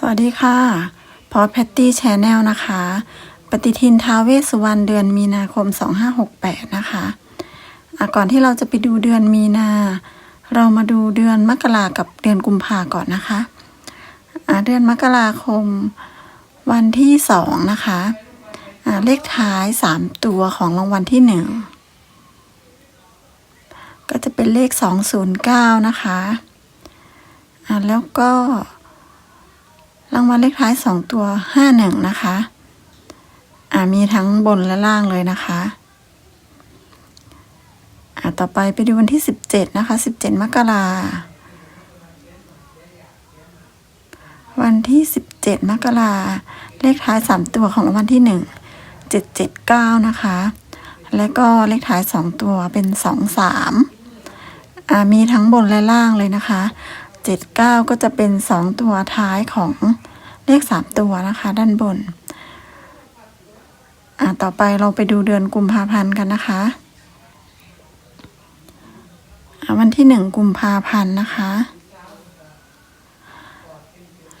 สวัสดีค่ะ พอแพตตี้แชนแนลนะคะ ปฏิทินท้าวเวสสุวรรณเดือนมีนาคม 2568 นะคะอะก่อนที่เราจะไปดูเดือนมีนา เรามาดูเดือนมกรากับเดือนกุมภาก่อนนะคะอะเดือนมกราคมวันที่สองนะคะอะเลขท้ายสามตัวของรางวัลที่หนึ่งก็จะเป็นเลข209นะคะอะแล้วก็ รางวัลเลขท้ายสองตัวห้าหนึ่งนะคะ อ่ามีทั้งบนและล่างเลยนะคะ อ่าต่อไปไปดูวันที่สิบเจ็ดนะคะสิบเจ็ดมกราวันที่สิบเจ็ดมกราเลขท้ายสามตัวของรางวัลที่หนึ่งเจ็ดเจ็ดเก้านะคะ แล้วก็เลขท้ายสองตัวเป็นสองสามอ่ามีทั้งบนและล่างเลยนะคะ เจ็ดเก้าก็จะเป็นสองตัวท้ายของเลขสามตัวนะคะ ด้านบน อ่าต่อไปเราไปดูเดือนกุมภาพันธ์กันนะคะวันที่หนึ่งกุมภาพันธ์นะคะ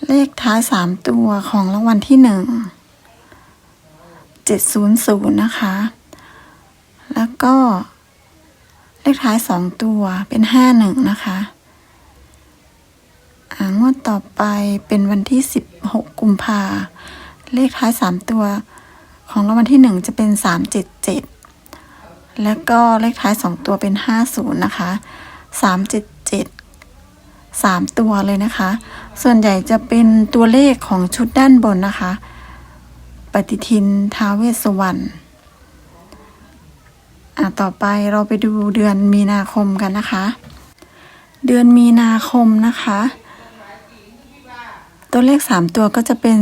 เลขท้ายสามตัวของรางวัลที่หนึ่งเจ็ดศูนย์ศูนย์นะคะ แล้วก็เลขท้ายสองตัวเป็นห้าหนึ่งนะคะ ต่อไปเป็นวันที่ 16 กุมภาเลขท้าย 3 ตัว ของรางวัลที่ 1 จะเป็น 377 แล้วก็เลขท้าย 2 ตัวเป็น 50 นะคะ 377 3 ตัวเลยนะคะ ส่วนใหญ่จะเป็นตัวเลขของชุดด้านบนนะคะ ปฏิทินท้าเวสวรรณอะต่อไปเราไปดูเดือนมีนาคมกันนะคะ เดือนมีนาคมนะคะ ตัวเลข 3 ตัวก็จะเป็น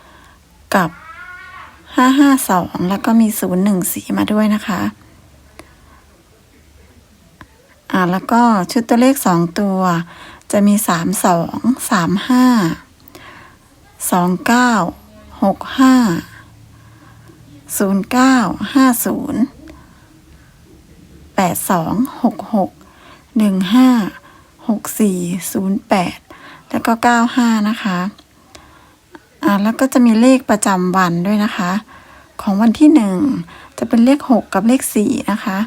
097 กับ 552 แล้วก็มี 014 มาด้วยนะคะ อ่าแล้วก็ชุดตัวเลข 2 ตัว จะมี 32 35 29 65 0950 8266 15 6408 แปดสองหกหกหนึ่งห้าหกสี่ศูนย์แปดแล้วก็ 95 นะคะ อ่า แล้วก็จะมีเลขประจำวันด้วยนะคะ ของวันที่หนึ่งจะเป็นเลข 6 กับเลข 4 นะคะ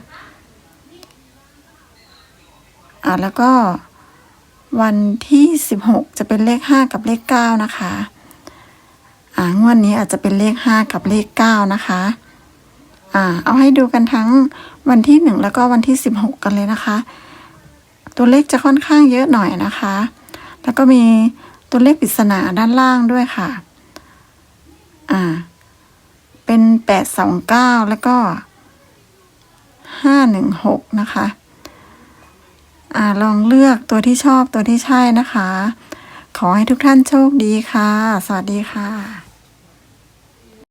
อ่า แล้วก็วันที่ 16 จะเป็นเลข 5 กับเลข 9 นะคะ อ่างวดนี้อาจจะเป็นเลข 5 กับเลข 9 นะคะ อ่า เอาให้ดูกันทั้งวันที่ 1 แล้วก็วันที่ 16 กันเลยนะคะ ตัวเลขจะค่อนข้างเยอะหน่อยนะคะ แล้วก็มีตัวเลขปริศนาด้านล่างด้วยค่ะ อ่า เป็นแปดสองเก้าแล้วก็ห้าหนึ่งหกนะคะ อ่า ลองเลือกตัวที่ชอบตัวที่ใช่นะคะ ขอให้ทุกท่านโชคดีค่ะ สวัสดีค่ะ